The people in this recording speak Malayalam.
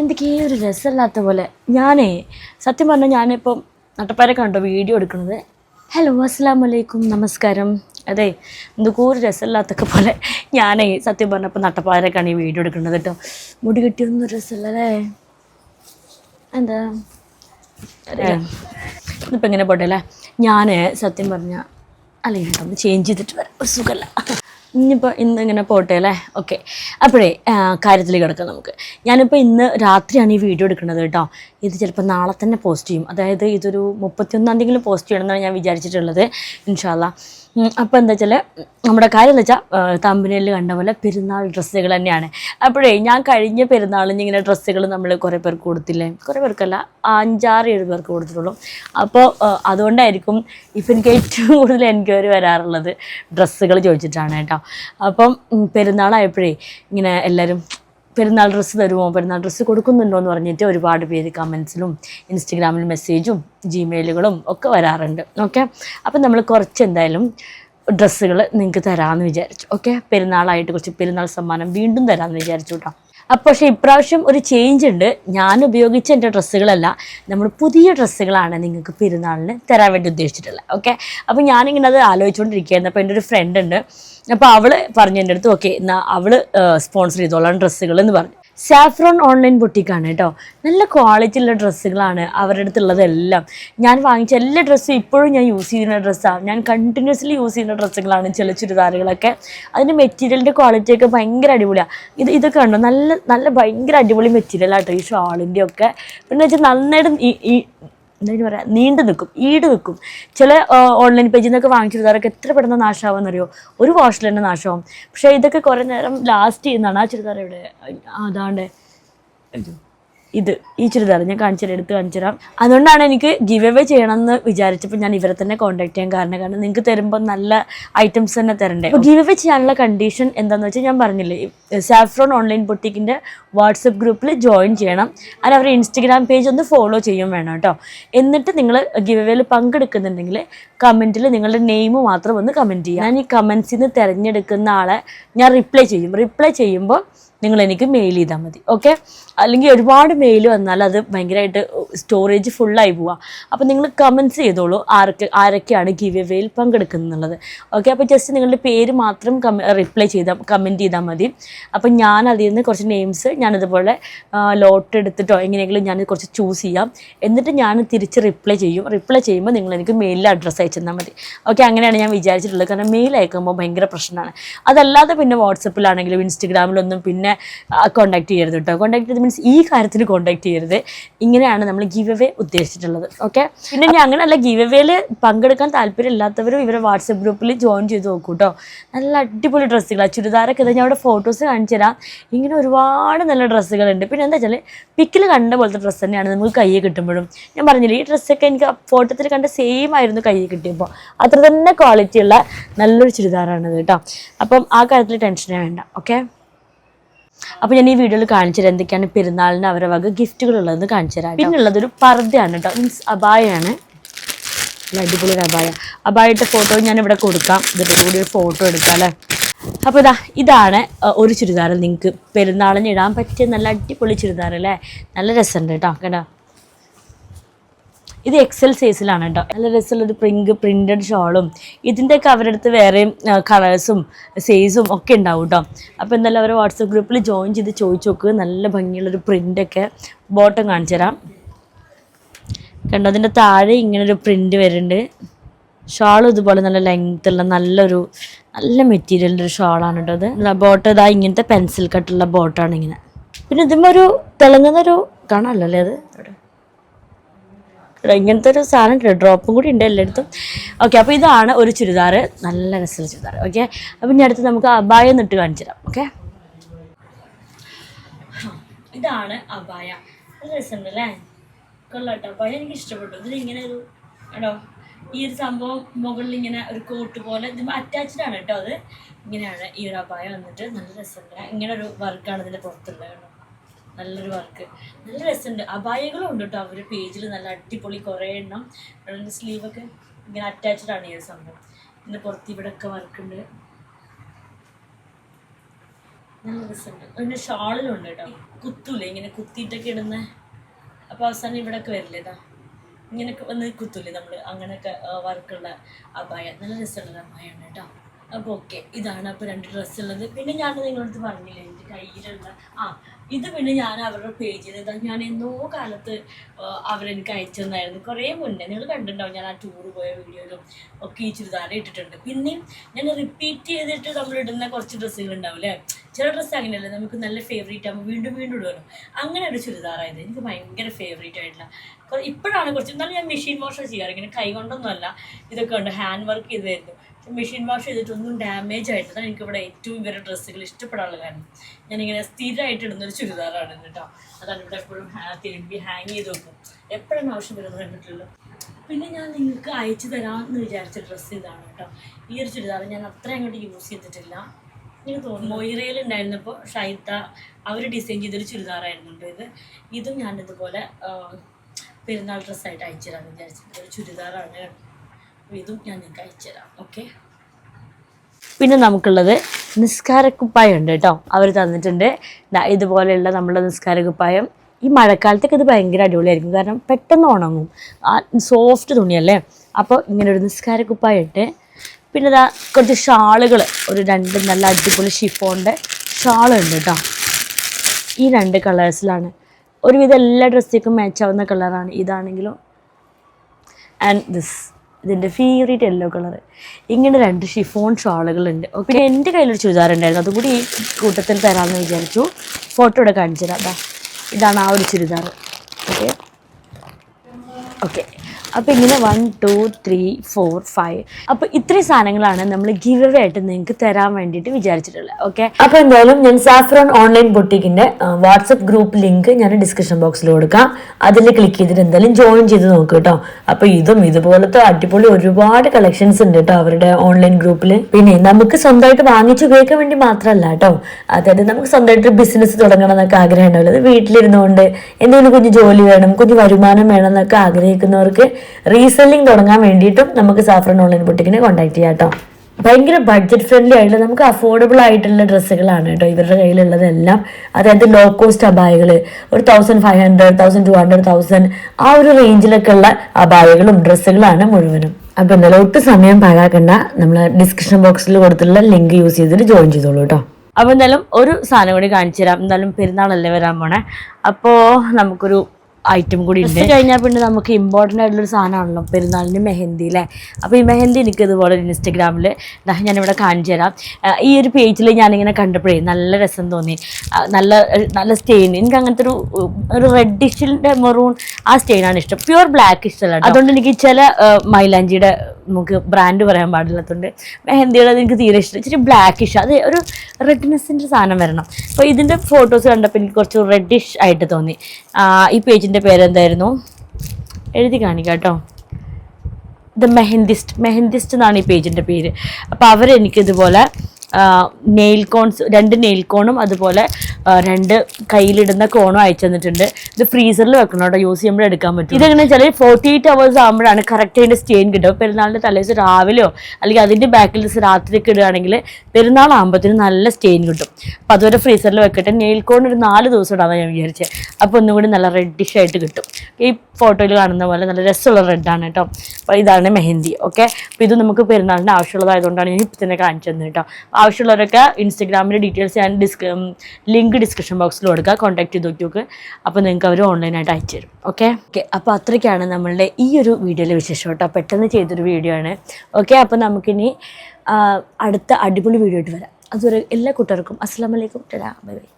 എന്തൊക്കെയോ ഒരു രസമില്ലാത്ത പോലെ. ഞാനേ സത്യം പറഞ്ഞാൽ ഞാനിപ്പം നട്ടപ്പാരെ കണ്ടോ വീഡിയോ എടുക്കുന്നത്? ഹലോ അസ്സാം വലൈക്കും നമസ്കാരം. അതെ എന്തൊക്കെ ഒരു രസമില്ലാത്തൊക്കെ പോലെ. ഞാനേ സത്യം പറഞ്ഞപ്പോൾ നട്ടപ്പാരക്കാണ് ഈ വീഡിയോ എടുക്കുന്നത് കേട്ടോ. മുടി കിട്ടിയൊന്നും രസമില്ലല്ലേ? എന്താ? ഇന്നിപ്പോൾ ഇങ്ങനെ പോട്ടെ അല്ലേ? ഞാൻ സത്യം പറഞ്ഞാൽ അല്ലെങ്കിൽ ഒന്ന് ചേഞ്ച് ചെയ്തിട്ട് വരാം. ഒരു സുഖമല്ല. ഇനിയിപ്പോൾ ഇന്ന് ഇങ്ങനെ പോട്ടെ അല്ലേ? ഓക്കെ അപ്പോഴേ കാര്യത്തിൽ കിടക്കാം നമുക്ക്. ഞാനിപ്പോൾ ഇന്ന് രാത്രിയാണ് ഈ വീഡിയോ എടുക്കുന്നത് കേട്ടോ. ഇത് ചിലപ്പോൾ നാളെ തന്നെ പോസ്റ്റ് ചെയ്യും. അതായത് ഇതൊരു മുപ്പത്തിയൊന്നാം തീയതിയെങ്കിലും പോസ്റ്റ് ചെയ്യണമെന്നാണ് ഞാൻ വിചാരിച്ചിട്ടുള്ളത്. ഇൻഷാല്ല അപ്പോൾ എന്താ വെച്ചാൽ നമ്മുടെ കാര്യം എന്ന് വെച്ചാൽ തമ്പനയിൽ കണ്ട പോലെ പെരുന്നാൾ ഡ്രസ്സുകൾ തന്നെയാണ്. അപ്പോഴേ ഞാൻ കഴിഞ്ഞ പെരുന്നാളിന് ഇങ്ങനെ ഡ്രസ്സുകൾ നമ്മൾ കുറേ പേർക്ക് കൊടുത്തില്ലേ? കുറേ പേർക്കല്ല അഞ്ചാറ് ഏഴ് പേർക്ക് കൊടുത്തിട്ടുള്ളൂ. അപ്പോൾ അതുകൊണ്ടായിരിക്കും ഇപ്പം എനിക്ക് ഏറ്റവും കൂടുതൽ എൻക്വയറി വരാറുള്ളത് ഡ്രസ്സുകൾ ചോദിച്ചിട്ടാണ് കേട്ടോ. അപ്പം പെരുന്നാളായപ്പോഴേ ഇങ്ങനെ എല്ലാവരും പെരുന്നാൾ ഡ്രസ്സ് തരുമോ? പെരുന്നാൾ ഡ്രസ്സ് കൊടുക്കുന്നുണ്ടോ എന്ന് പറഞ്ഞിട്ട് ഒരുപാട് പേര് കമൻസിലും ഇൻസ്റ്റഗ്രാമിൽ മെസ്സേജും ജിമെയിലുകളും ഒക്കെ വരാറുണ്ട്. ഓക്കെ? അപ്പം നമ്മൾ കുറച്ച് എന്തായാലും ഡ്രസ്സുകൾ നിങ്ങൾക്ക് തരാമെന്ന് വിചാരിച്ചു. ഓക്കെ? പെരുന്നാളായിട്ട് കുറച്ച് പെരുന്നാൾ സമ്മാനം വീണ്ടും തരാമെന്ന് വിചാരിച്ചു കേട്ടോ അപ്പോൾ പക്ഷേ ഇപ്രാവശ്യം ഒരു ചേഞ്ച് ഉണ്ട്. ഞാൻ ഉപയോഗിച്ച എന്റെ ഡ്രസ്സുകളല്ല. നമ്മൾ പുതിയ ഡ്രസ്സുകളാണ് നിങ്ങൾക്ക് പെരുന്നാളിന് തരാൻ വേണ്ടി ഉദ്ദേശിച്ചിട്ടുള്ളത്. ഓക്കെ അപ്പോൾ ഞാനിങ്ങനെ അത് ആലോചിച്ചുകൊണ്ടിരിക്കുകയായിരുന്നു. അപ്പോൾ എന്റെ ഒരു ഫ്രണ്ട് ഉണ്ട്. അപ്പോൾ അവൾ പറഞ്ഞു എന്റെ അടുത്ത് ഓക്കെ എന്നാൽ അവൾ സ്പോൺസർ ചെയ്തോളാം ഡ്രസ്സുകൾ എന്ന് പറഞ്ഞു. സാഫ്രോൺ ഓൺലൈൻ ബുട്ടിക്കാണ് കേട്ടോ. നല്ല ക്വാളിറ്റിയുള്ള ഡ്രസ്സുകളാണ് അവരുടെ അടുത്തുള്ളതെല്ലാം. ഞാൻ വാങ്ങിച്ച എല്ലാ ഡ്രസ്സും ഇപ്പോഴും ഞാൻ യൂസ് ചെയ്യുന്ന ഡ്രസ്സാണ് ഞാൻ കണ്ടിന്യൂസ്ലി യൂസ് ചെയ്യുന്ന ഡ്രസ്സുകളാണ് ചില ചുരിദാറുകളൊക്കെ. അതിന്റെ മെറ്റീരിയലിന്റെ ക്വാളിറ്റിയൊക്കെ ഭയങ്കര അടിപൊളിയാണ് ഇത് ഇതൊക്കെ ഉണ്ടോ നല്ല നല്ല ഭയങ്കര അടിപൊളി മെറ്റീരിയലാട്ടോ ഈ ഷാളിന്റെ ഒക്കെ. പിന്നെ വെച്ചാൽ നന്നായിട്ട് ഈ ഈ എന്താ പറയുക നീണ്ടു നിൽക്കും ഈട് നിൽക്കും. ചില ഓൺലൈൻ പേജിൽ നിന്നൊക്കെ വാങ്ങിച്ചിരുന്നവരൊക്കെ എത്ര പെട്ടെന്ന് അറിയോ ഒരു വാഷിൽ തന്നെ നാശമാവും പക്ഷേ ഇതൊക്കെ കുറേ നേരം ലാസ്റ്റ് ചെയ്യുന്നതാണ്. ആ ചുരിദാർ ഇവിടെ അതാണ്ട് ഇത് ഈ ചുരിദാർ ഞാൻ കാണിച്ചു തരാം എടുത്ത് കാണിച്ചു തരാം അതുകൊണ്ടാണ് എനിക്ക് ഗിവ് അവേ ചെയ്യണമെന്ന് വിചാരിച്ചപ്പോൾ ഞാൻ ഇവരെ തന്നെ കോൺടാക്ട് ചെയ്യാൻ കാരണം കാരണം നിങ്ങൾക്ക് തരുമ്പോൾ നല്ല ഐറ്റംസ് തന്നെ തരണ്ടേ. ഗിവ് അവേ ചെയ്യാനുള്ള കണ്ടീഷൻ എന്താണെന്ന് വെച്ചാൽ ഞാൻ പറഞ്ഞില്ലേ സാഫ്രോൺ ഓൺലൈൻ ബൊട്ടിക്കിന്റെ വാട്സപ്പ് ഗ്രൂപ്പിൽ ജോയിൻ ചെയ്യണം. അതിന് അവരുടെ ഇൻസ്റ്റഗ്രാം പേജ് ഒന്ന് ഫോളോ ചെയ്യും വേണം കേട്ടോ. എന്നിട്ട് നിങ്ങൾ ഗിവ് അവേയിൽ പങ്കെടുക്കുന്നുണ്ടെങ്കിൽ കമന്റിൽ നിങ്ങളുടെ നെയിം മാത്രം ഒന്ന് കമന്റ് ചെയ്യുക ഞാൻ ഈ കമൻസിൽ നിന്ന് തിരഞ്ഞെടുക്കുന്ന ആളെ ഞാൻ റിപ്ലൈ ചെയ്യും. റിപ്ലൈ ചെയ്യുമ്പോൾ നിങ്ങൾ എനിക്ക് മെയിൽ ചെയ്താൽ മതി ഓക്കെ അല്ലെങ്കിൽ ഒരുപാട് മെയിൽ വന്നാൽ അത് ഭയങ്കരമായിട്ട് സ്റ്റോറേജ് ഫുള്ളായി പോവുക അപ്പോൾ നിങ്ങൾ കമൻസ് ചെയ്തോളൂ ആരൊക്കെ ആരൊക്കെയാണ് ഗിവ് എവേയിൽ പങ്കെടുക്കുന്നുള്ളത് ഓക്കെ അപ്പോൾ ജസ്റ്റ് നിങ്ങളുടെ പേര് മാത്രം റിപ്ലൈ ചെയ്താൽ കമന്റ് ചെയ്താൽ മതി. അപ്പോൾ ഞാൻ അതിൽ നിന്ന് കുറച്ച് നെയിംസ് ഞാനിതുപോലെ ലോട്ട് എടുത്തിട്ടോ എങ്ങനെയെങ്കിലും ഞാൻ കുറച്ച് ചൂസ് ചെയ്യാം. എന്നിട്ട് ഞാൻ തിരിച്ച് റിപ്ലൈ ചെയ്യും. റിപ്ലൈ ചെയ്യുമ്പോൾ നിങ്ങൾ എനിക്ക് മെയിലിൽ അഡ്രസ്സ് അയച്ചു തന്നാൽ മതി. ഓക്കെ അങ്ങനെയാണ് ഞാൻ വിചാരിച്ചിട്ടുള്ളത്. കാരണം മെയിൽ അയക്കുമ്പോൾ ഭയങ്കര പ്രശ്നമാണ്. അതല്ലാതെ പിന്നെ വാട്സപ്പിലാണെങ്കിലും ഇൻസ്റ്റഗ്രാമിലൊന്നും പിന്നെ കോൺടാക്ട് ചെയ്യരുത് കേട്ടോ കോൺടാക്ട് ചെയ്ത് മീൻസ് ഈ കാര്യത്തിൽ കോൺടാക്ട് ചെയ്യരുത്. ഇങ്ങനെയാണ് നമ്മൾ ഗീവ് അവേ ഉദ്ദേശിച്ചിട്ടുള്ളത്. ഓക്കെ പിന്നെ ഞാൻ അങ്ങനെയല്ല ഗീവ് അവേയിൽ പങ്കെടുക്കാൻ താല്പര്യമില്ലാത്തവരും ഇവരെ വാട്സപ്പ് ഗ്രൂപ്പിൽ ജോയിൻ ചെയ്ത് നോക്കൂ കേട്ടോ നല്ല അടിപൊളി ഡ്രസ്സുകളാണ് ചുരിദാറൊക്കെ ഞാൻ അവിടെ ഫോട്ടോസ് കാണിച്ചു തരാം. ഇങ്ങനെ ഒരുപാട് നല്ല ഡ്രസ്സുകളുണ്ട്. പിന്നെ എന്താ വെച്ചാൽ പിക്കിൽ കണ്ട പോലത്തെ ഡ്രസ്സ് തന്നെയാണ് നമുക്ക് കയ്യിൽ കിട്ടുമ്പോഴും. ഞാൻ പറഞ്ഞില്ലേ ഈ ഡ്രസ്സൊക്കെ എനിക്ക് ഫോട്ടോത്തിൽ കണ്ട സെയിം ആയിരുന്നു കയ്യിൽ കിട്ടിയപ്പോൾ അത്ര തന്നെ ക്വാളിറ്റിയുള്ള നല്ലൊരു ചുരിദാറാണിത് കേട്ടോ അപ്പം ആ കാര്യത്തിൽ ടെൻഷനേ വേണ്ട. ഓക്കെ അപ്പോൾ ഞാൻ ഈ വീഡിയോയിൽ കാണിച്ചു തരാം എന്തൊക്കെയാണ് പെരുന്നാളിന് അവരെ വക ഗിഫ്റ്റുകൾ ഉള്ളതെന്ന് കാണിച്ചു തരാം പിന്നെ ഉള്ളത് ഒരു പർദ്ദയാണ് കേട്ടോ മീൻസ് അബായാണ് അടിപൊളി ഒരു അബായ അബായയുടെ ഫോട്ടോ ഞാൻ ഇവിടെ കൊടുക്കാം. ഇതിന്റെ കൂടി ഒരു ഫോട്ടോ എടുക്കാം അല്ലേ? അപ്പോൾ ഇതാ ഇതാണ് ഒരു ചുരിദാർ നിങ്ങൾക്ക്. പെരുന്നാളിന് ഇടാൻ പറ്റിയ നല്ല അടിപൊളി ചുരിദാർ അല്ലേ? നല്ല രസമുണ്ട് കേട്ടോ കേട്ടോ ഇത് എക്സൽ സൈസിലാണ് കേട്ടോ നല്ല രസമുള്ളൊരു പ്രിങ്ക് പ്രിന്റഡ് ഷോളും ഇതിന്റെയൊക്കെ അവരുടെ അടുത്ത് വേറെയും കളേഴ്സും സൈസും ഒക്കെ ഉണ്ടാവും കേട്ടോ അപ്പോൾ എന്തായാലും അവരെ വാട്സപ്പ് ഗ്രൂപ്പിൽ ജോയിൻ ചെയ്ത് ചോദിച്ചു നോക്ക്. നല്ല ഭംഗിയുള്ളൊരു പ്രിന്റൊക്കെ ബോട്ടം കാണിച്ചു തരാം. കണ്ടോ? അതിന്റെ താഴെ ഇങ്ങനൊരു ഒരു പ്രിന്റ് വരുന്നുണ്ട്. ഷാൾ ഇതുപോലെ നല്ല ലെങ്ത് ഉള്ള നല്ലൊരു നല്ല മെറ്റീരിയലിന്റെ ഒരു ഷാളാണ് കേട്ടോ അത് ബോട്ട് ഇതാ ഇങ്ങനത്തെ പെൻസിൽ കട്ടുള്ള ബോട്ടാണ് ഇങ്ങനെ. പിന്നെ ഇതുമൊരു ഒരു തിളങ്ങുന്നൊരു കാണാമല്ലോ അല്ലേ അത്? ഇങ്ങനത്തെ ഒരു സാധനം ഉണ്ട്. ഡ്രോപ്പും കൂടി ഉണ്ട് എല്ലായിടത്തും. ഓക്കെ അപ്പോൾ ഇതാണ് ഒരു ചുരിദാർ നല്ല രസമുള്ള ചുരിദാർ ഓക്കെ അപ്പം ഇനി അടുത്ത് നമുക്ക് അബായ എന്നിട്ട് കാണിച്ചു തരാം. ഓക്കെ ഇതാണ് അബായ. നല്ല രസമുണ്ട് അല്ലേ? കൊള്ളാട്ടോ. അബായ എനിക്ക് ഇഷ്ടപ്പെട്ടു. ഇതിലിങ്ങനെ ഒരു കേട്ടോ ഈ ഒരു സംഭവം മുകളിൽ ഇങ്ങനെ ഒരു കോട്ട് പോലെ ഇത് അറ്റാച്ച്ഡ് ആണ് കേട്ടോ അത്. ഇങ്ങനെയാണ് ഈ ഒരു അബായ വന്നിട്ട്. നല്ല രസമുണ്ട്. ഇങ്ങനെ ഒരു വർക്കാണ് ഇതിന്റെ പുറത്തുള്ളത്. കേട്ടോ നല്ലൊരു വർക്ക്. നല്ല രസമുണ്ട്. അപായകളും ഉണ്ട് കേട്ടോ അവരുടെ പേജിൽ നല്ല അടിപൊളി കുറേ എണ്ണം. അതിന്റെ സ്ലീവൊക്കെ ഇങ്ങനെ അറ്റാച്ച്ഡ് ആണ് ഈ ഒരു സംഭവം. പിന്നെ പുറത്ത് ഇവിടെ ഒക്കെ വർക്കുണ്ട്. നല്ല രസമുണ്ട്. അതിന്റെ ഷാളിലുണ്ട് കേട്ടോ കുത്തൂലേ? ഇങ്ങനെ കുത്തിയിട്ടൊക്കെ ഇടുന്ന. അപ്പോൾ അവസാനം ഇവിടെയൊക്കെ വരില്ലേ ഇതാ ഇങ്ങനെയൊക്കെ വന്ന് കുത്തൂലേ നമ്മൾ അങ്ങനെയൊക്കെ വർക്കുള്ള അപായ. നല്ല രസമുള്ള അപായമാണ് കേട്ടോ അപ്പോൾ ഓക്കെ ഇതാണ് അപ്പോൾ രണ്ട് ഡ്രസ്സ് ഉള്ളത്. പിന്നെ ഞാൻ നിങ്ങളടുത്ത് പറഞ്ഞില്ലേ എന്റെ കയ്യിലുള്ള ആ ഇത് പിന്നെ ഞാൻ അവരുടെ പേജിൽ ഇതാ ഞാൻ എന്നോ കാലത്ത് അവരെനിക്ക് അയച്ചു തന്നായിരുന്നു കുറേ മുന്നേ നിങ്ങൾ കണ്ടിട്ടുണ്ടാവും ഞാൻ ആ ടൂർ പോയ വീഡിയോയിലും ഒക്കെ ഈ ചുരിദാർ ഇട്ടിട്ടുണ്ട്. പിന്നെ ഞാൻ റിപ്പീറ്റ് ചെയ്തിട്ട് നമ്മൾ ഇടുന്ന കുറച്ച് ഡ്രസ്സുകൾ ഉണ്ടാവും അല്ലേ? ചില ഡ്രസ്സ് അങ്ങനെയല്ലേ നമുക്ക് നല്ല ഫേവറേറ്റ് ആകുമ്പോൾ വീണ്ടും വീണ്ടും ഇടുമല്ലോ അങ്ങനെ ഒരു ചുരിദാറായത് എനിക്ക് ഭയങ്കര ഫേവറേറ്റ് ആയിട്ടുള്ള ഇപ്പോഴാണ് കുറച്ച് എന്നാലും ഞാൻ മെഷീൻ വാഷ് ചെയ്യാറ്. ഇങ്ങനെ കൈ കൊണ്ടൊന്നുമല്ല ഇതൊക്കെ ഉണ്ട് ഹാൻഡ് വർക്ക് ചെയ്തായിരുന്നു. മെഷീൻ വാഷ് ചെയ്തിട്ടൊന്നും ഡാമേജ് ആയിട്ടില്ല. എനിക്കിവിടെ ഏറ്റവും ഇവരുടെ ഡ്രസ്സുകൾ ഇഷ്ടപ്പെടാനുള്ള കാരണം ഞാനിങ്ങനെ സ്ഥിരമായിട്ട് ഇടുന്നൊരു ചുരിദാറാണ് കേട്ടോ. അതാണ് ഇവിടെ എപ്പോഴും തിരുമ്പി ഹാങ് ചെയ്ത് വെക്കും. എപ്പോഴാണ് ആവശ്യം വരുന്നത് കണ്ടിട്ടുള്ളൂ? പിന്നെ ഞാൻ നിങ്ങൾക്ക് അയച്ചു തരാമെന്ന് വിചാരിച്ച ഡ്രസ്സ് ഇതാണ് കേട്ടോ. ഈ ഒരു ചുരിദാർ ഞാൻ അത്ര അങ്ങോട്ട് യൂസ് ചെയ്തിട്ടില്ല. എനിക്ക് തോന്നുന്നു? മൊയ്റയിൽ ഉണ്ടായിരുന്നപ്പോൾ ഷൈത്ത അവർ ഡിസൈൻ ചെയ്തൊരു ചുരിദാറായിരുന്നു ഇത്? ഇതും ആ, പെരുന്നാൾ ഡ്രസ്സായിട്ട് അയച്ചു തരാമെന്ന് വിചാരിച്ചിട്ട് ഒരു ചുരിദാറാണ് കേട്ടോ. ഇതും ഞാൻ നിങ്ങൾക്ക് അയച്ചു തരാം ഓക്കെ പിന്നെ നമുക്കുള്ളത് നിസ്കാരക്കുപ്പായം ഉണ്ട് കേട്ടോ. അവർ തന്നിട്ടുണ്ട്. ഇതുപോലെയുള്ള നമ്മുടെ നിസ്കാരക്കുപ്പായം ഈ മഴക്കാലത്തൊക്കെ ഇത് ഭയങ്കര അടിപൊളിയായിരിക്കും. കാരണം പെട്ടെന്ന് ഉണങ്ങും. സോഫ്റ്റ് തുണിയല്ലേ? അപ്പോൾ ഇങ്ങനെ ഒരു നിസ്കാരക്കുപ്പായം ഇട്ട് പിന്നെ ഇതാ കുറച്ച് ഷാളുകൾ ഒരു രണ്ട് നല്ല അടിപൊളി ഷിഫോണിന്റെ ഷാളുണ്ട് കേട്ടോ. ഈ രണ്ട് കളേഴ്സിലാണ് ഒരുവിധം എല്ലാ ഡ്രസ്സിലേക്കും മാച്ച് ആവുന്ന കളറാണ് ഇതാണെങ്കിലും ആൻഡ് ദിസ് ഇതിന്റെ ഫേവറേറ്റ് യെല്ലോ കളർ ഇങ്ങനെ രണ്ട് ഷിഫോൺ ഷാളുകളുണ്ട്. പിന്നെ എന്റെ കയ്യിലൊരു ചുരിദാർ ഉണ്ടായിരുന്നു അതും കൂടി ഈ കൂട്ടത്തിൽ തരാമെന്ന് വിചാരിച്ചു. ഫോട്ടോ ഇവിടെ കാണിച്ചു തരാം ഇതാണ് ആ ഒരു ചുരിദാർ ഓക്കെ ഓക്കെ അപ്പോൾ ഇങ്ങനെ one two three four five അപ്പോൾ ഇത്രയും സാധനങ്ങളാണ് നമ്മൾ ഗിവ് അവേ ആയിട്ട് നിങ്ങൾക്ക് തരാൻ വേണ്ടിയിട്ട് വിചാരിച്ചിട്ടുള്ളത്. ഓക്കെ അപ്പോൾ എന്തായാലും ഞാൻ സാഫ്രോൺ ഓൺലൈൻ ബൊട്ടിക്കിന്റെ വാട്സപ്പ് ഗ്രൂപ്പ് ലിങ്ക് ഞാൻ ഡിസ്ക്രിപ്ഷൻ ബോക്സിൽ കൊടുക്കാം. അതിൽ ക്ലിക്ക് ചെയ്തിട്ട് എന്തായാലും ജോയിൻ ചെയ്ത് നോക്കുക കേട്ടോ അപ്പോൾ ഇതും ഇതുപോലത്തെ അടിപൊളി ഒരുപാട് കളക്ഷൻസ് ഉണ്ട് കേട്ടോ അവരുടെ ഓൺലൈൻ ഗ്രൂപ്പിൽ പിന്നെ നമുക്ക് സ്വന്തമായിട്ട് വാങ്ങിച്ച് ഉപയോഗിക്കാൻ വേണ്ടി മാത്രമല്ല കേട്ടോ അതായത് നമുക്ക് സ്വന്തമായിട്ട് ബിസിനസ് തുടങ്ങണം എന്നൊക്കെ ആഗ്രഹം അത് വീട്ടിലിരുന്നുകൊണ്ട് എന്തെങ്കിലും കുഞ്ഞ് ജോലി വേണം കുഞ്ഞ് വരുമാനം വേണം എന്നൊക്കെ ആഗ്രഹിക്കുന്നവർക്ക് റീസെല്ലിംഗ് തുടങ്ങാൻ വേണ്ടിയിട്ടും നമുക്ക് സാഫ്രൺ ഓൺലൈൻ ബുട്ടിക്കിനെ കോൺടാക്ട് ചെയ്യാം കേട്ടോ. ഭയങ്കര ബഡ്ജറ്റ് ഫ്രണ്ട്ലി ആയിട്ടുള്ള നമുക്ക് അഫോർഡബിൾ ആയിട്ടുള്ള ഡ്രസ്സുകളാണ് കേട്ടോ ഇവരുടെ കയ്യിലുള്ളതെല്ലാം അതായത് ലോ കോസ്റ്റ് അബായകൾ ഒരു thousand five hundred thousand two hundred thousand ആ ഒരു റേഞ്ചിലൊക്കെ ഉള്ള അബായകളും ഡ്രസ്സുകളാണ് മുഴുവനും. അപ്പോൾ എന്തായാലും ഒട്ടും സമയം പാഴാക്കണ്ട. നമ്മൾ ഡിസ്ക്രിപ്ഷൻ ബോക്സിൽ കൊടുത്തിട്ടുള്ള ലിങ്ക് യൂസ് ചെയ്തിട്ട് ജോയിൻ ചെയ്തോളൂ കേട്ടോ. അപ്പോൾ എന്തായാലും ഒരു സാധനം കൂടി കാണിച്ചു തരാം എന്തായാലും പെരുന്നാളല്ലേ വരാൻ പോണേ. അപ്പോൾ നമുക്കൊരു ഐറ്റം കൂടി ഉണ്ട്. കഴിഞ്ഞാൽ പിന്നെ നമുക്ക് ഇമ്പോർട്ടന്റ് ആയിട്ടുള്ളൊരു സാധനമാണല്ലോ. പെരുന്നാളിന് മെഹന്തി അല്ലേ? അപ്പോൾ ഈ മെഹന്തി എനിക്ക് ഇതുപോലെ ഇൻസ്റ്റഗ്രാമിൽ ഞാനിവിടെ കാണിച്ചു തരാം. ഈ ഒരു പേജിൽ ഞാനിങ്ങനെ കണ്ടപ്പോഴേ നല്ല രസം തോന്നി. നല്ല നല്ല സ്റ്റെയിൻ എനിക്ക് അങ്ങനത്തെ ഒരു ഒരു റെഡിഷിന്റെ മെറൂൺ ആ സ്റ്റെയിനാണ് ഇഷ്ടം. പ്യുവർ ബ്ലാക്ക് ഇഷ്ടമല്ല അതുകൊണ്ട് എനിക്ക് ചില മൈലാഞ്ചിയുടെ നമുക്ക് ബ്രാൻഡ് പറയാൻ പാടില്ലാത്തതുകൊണ്ട് മെഹന്തിയുടെ എനിക്ക് തീരെ ഇഷ്ടം. ഇച്ചിരി ബ്ലാക്ക് ഇഷ്ടം അത് ഒരു റെഡ്നെസ്സിന്റെ സാധനം വരണം. അപ്പോൾ ഇതിന്റെ ഫോട്ടോസ് കണ്ടപ്പോൾ എനിക്ക് കുറച്ച് റെഡിഷ് ആയിട്ട് തോന്നി. ഈ പേജിന്റെ പേരെന്തായിരുന്നു? എഴുതി കാണിക്കാം കേട്ടോ. ദ മെഹന്തിസ്റ്റ് മെഹന്തിസ്റ്റ് എന്നാണ് ഈ പേജിന്റെ പേര്. അപ്പോൾ അവരെനിക്ക് ഇതുപോലെ നെയിൽ കോൺസ് രണ്ട് നെയിൽ കോണും അതുപോലെ രണ്ട് കയ്യിലിടുന്ന കോണും അയച്ചു തന്നിട്ടുണ്ട്. ഇത് ഫ്രീസറിൽ വെക്കണം കേട്ടോ. യൂസ് ചെയ്യുമ്പോൾ എടുക്കാൻ പറ്റും ഇതെങ്ങനെ വെച്ചാൽ ഫോർട്ടി എയ്റ്റ് അവേഴ്സ് ആകുമ്പോഴാണ് കറക്റ്റ് അതിന്റെ സ്റ്റെയിൻ കിട്ടും പെരുന്നാളിന്റെ തലേദിവസം രാവിലെയോ അല്ലെങ്കിൽ അതിന്റെ ബാക്കിൽ ദിവസം രാത്രിയൊക്കെ ഇടുകയാണെങ്കിൽ പെരുന്നാളാകുമ്പോഴത്തേനും നല്ല സ്റ്റെയിൻ കിട്ടും. അപ്പോൾ അതുവരെ ഫ്രീസറിൽ വെക്കട്ടെ. നെയിൽ കോൺ ഒരു നാല് ദിവസം ഇടാമെന്ന് ഞാൻ വിചാരിച്ചത് അപ്പോൾ ഒന്നും കൂടി നല്ല റെഡിഷ് ആയിട്ട് കിട്ടും. ഈ ഫോട്ടോയിൽ കാണുന്ന പോലെ നല്ല രസമുള്ള റെഡാണ് കേട്ടോ. അപ്പോൾ ഇതാണ് മെഹന്തി. ഓക്കെ അപ്പോൾ ഇത് നമുക്ക് പെരുന്നാളിന്റെ ആവശ്യമുള്ളതായതുകൊണ്ടാണ് ഞാൻ ഇപ്പം തന്നെ കാണിച്ചു തന്നത് കേട്ടോ. ആവശ്യമുള്ളവരൊക്കെ ഇൻസ്റ്റഗ്രാമിന്റെ ഡീറ്റെയിൽസ് ഞാൻ ഡിസ്ക ലിങ്ക് ഡിസ്ക്രിപ്ഷൻ ബോക്സിൽ കൊടുക്കുക കോൺടാക്ട് ചെയ്ത് നോക്കി അപ്പോൾ നിങ്ങൾക്ക് അവർ ഓൺലൈനായിട്ട് അയച്ചു തരും. ഓക്കെ ഓക്കെ അപ്പോൾ അത്രയ്ക്കാണ് നമ്മളുടെ ഈ ഒരു വീഡിയോയിലെ വിശേഷം കേട്ടോ. പെട്ടെന്ന് ചെയ്തൊരു വീഡിയോ ആണ്. ഓക്കെ അപ്പോൾ നമുക്കിനി അടുത്ത അടിപൊളി വീഡിയോ ആയിട്ട് വരാം. അതുവരെ എല്ലാ കൂട്ടുകാർക്കും അസ്സാം വലൈക്കും ബൈ ബൈ.